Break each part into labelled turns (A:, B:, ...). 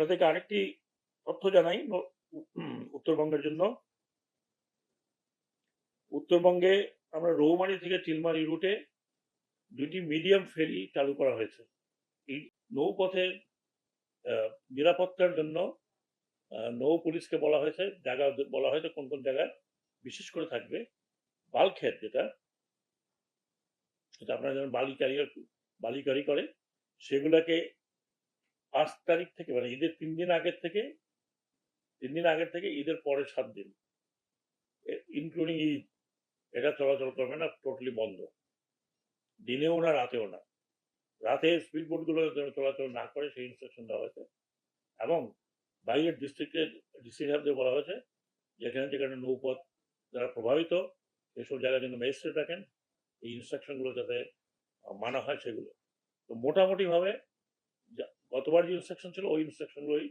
A: আপনাদেরকে আরেকটি তথ্য জানাই উত্তরবঙ্গের জন্য। উত্তরবঙ্গে আমরা রৌমারি থেকে চিলমারি রুটে দুটি মিডিয়াম ফেরি চালু করা হয়েছে। এই নৌপথের নিরাপত্তার জন্য নৌ পুলিশকে বলা হয়েছে, জায়গা বলা হয়েছে কোন কোন জায়গায়, বিশেষ করে থাকবে বালক্ষেত যেটা। সেটা আপনারা যেমন বালি ক্যারিয়ার বালি ক্যারি করে, সেগুলোকে পাঁচ তারিখ থেকে মানে ঈদের তিন দিন আগের থেকে, তিন দিন আগের থেকে ঈদের পরে সাত দিন। ইনক্লুডিং ঈদ, এটা চলাচল করবে না টোটালি বন্ধ। দিনেও না, রাতেও না। রাতে স্পিড বোটগুলো যেন চলাচল না করে, সেই ইনস্ট্রাকশন দেওয়া হয়েছে। এবং বাইরের ডিস্ট্রিক্টের ডিস্ট্রিক্ট সাহেবদের বলা হয়েছে, যেখানে যেখানে নৌপথ যারা প্রভাবিত, সেসব জায়গায় যেন ম্যাজিস্ট্রেট রাখেন, এই ইনস্ট্রাকশনগুলো যাতে মানা হয় সেগুলো। তো মোটামুটিভাবে গতবার যে ইনস্ট্রাকশন ছিল, ওই ইনস্ট্রাকশনগুলোই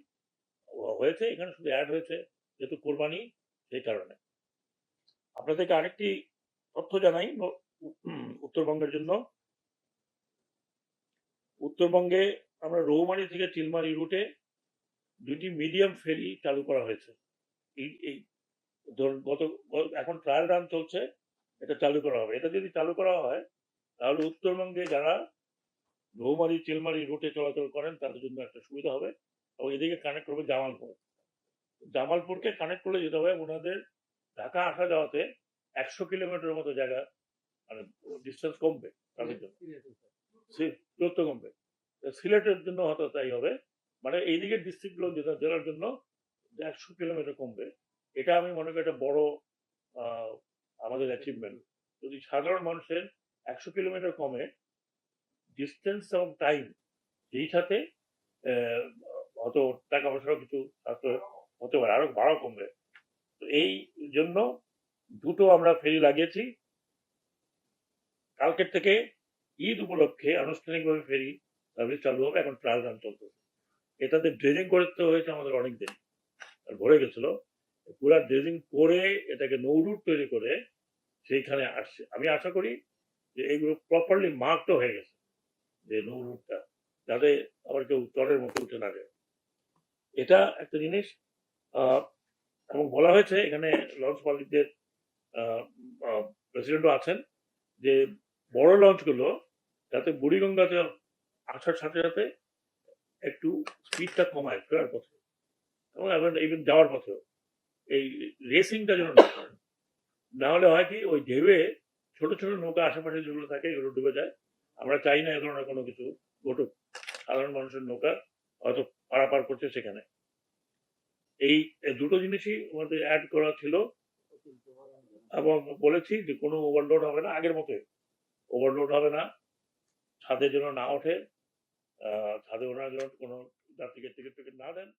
A: হয়েছে। এখানে শুধু অ্যাড হয়েছে যেহেতু কোরবানি, সেই কারণে। আপনাদেরকে আরেকটি তথ্য জানাই উত্তরবঙ্গের জন্য। উত্তরবঙ্গে আমরা রৌমারি থেকে চিলমারি রুটে দুটি মিডিয়াম ফেরি চালু করা হয়েছে। এই গত, এখন ট্রায়াল রান চলছে, এটা চালু করা হবে। এটা যদি চালু করা হয়, তাহলে উত্তরবঙ্গে যারা রৌমারি চেলমারি রুটে চলাচল করেন তাদের জন্য একটা সুবিধা হবে। এবং এদিকে কানেক্ট করবে জামালপুর। জামালপুরকে কানেক্ট করলে যেতে হবে ওনাদের ঢাকা আসা যাওয়াতে একশো কিলোমিটার মতো জায়গা মানে ডিস্টেন্স কমবে তাদের জন্য। দূরত্ব কমবে। সিলেটের জন্য হয়তো তাই হবে। মানে এইদিকে ডিস্ট্রিক্টগুলো যেটা, জেলার জন্য একশো কিলোমিটার কমবে। এটা আমি মনে করি একটা বড় আমাদের অ্যাচিভমেন্ট যদি সাধারণ মানুষের একশো কিলোমিটার কমে ডিস্টেন্স এবং টাইম এই সাথে হয়তো টাকা পয়সারও কিছু হতে পারে, আরও ভাড়া কমবে। তো এই জন্য দুটো আমরা ফেরি লাগিয়েছি। কালকের থেকে ঈদ উপলক্ষে আনুষ্ঠানিকভাবে ফেরি সার্ভিস চালু হবে, এখন ট্রায়াল রান চলতেছে এটাতে ড্রেজিং করতে হয়েছে আমাদের অনেক দিন, আর ভরে গেছিল। পুরা ড্রেজিং করে এটাকে নৌরুট তৈরি করে সেইখানে আসছে। আমি আশা করি যে এইগুলো প্রপারলি মার্কড হয়ে গেছে। যে নৌরুটটা যাতে আবার কেউ চরের মতো উঠে না যায়। এটা একটা জিনিস এবং বলা হয়েছে এখানে লঞ্চ মালিকদের প্রেসিডেন্টও আছেন, যে বড় লঞ্চগুলো যাতে বুড়িগঙ্গাতে আসার সাথে সাথে একটু স্পিডটা কমায় ফেরার পথে, এবং এখন ইভেন যাওয়ার পথেও। এই রেসিংটা যেন না করে না হলে হয় কি, ওই ঢেবে ছোট ছোট নৌকা আশেপাশে যেগুলো থাকে, এগুলো ডুবে যায়। আমরা চাই না এ ধরনের কোনো কিছু ঘটুক। সাধারণ মানুষের নৌকা হয়তো পারাপার করছে সেখানে। এই দুটো জিনিসই আমাদের অ্যাড করা ছিল এবং বলেছি যে কোনো ওভারলোড হবে না, আগের মতোই। ওভারলোড হবে না। ছাদে যেন না ওঠে ছাদে ওনারা জন্য কোনো যাত্রীকে টিকিট টিকিট না দেন।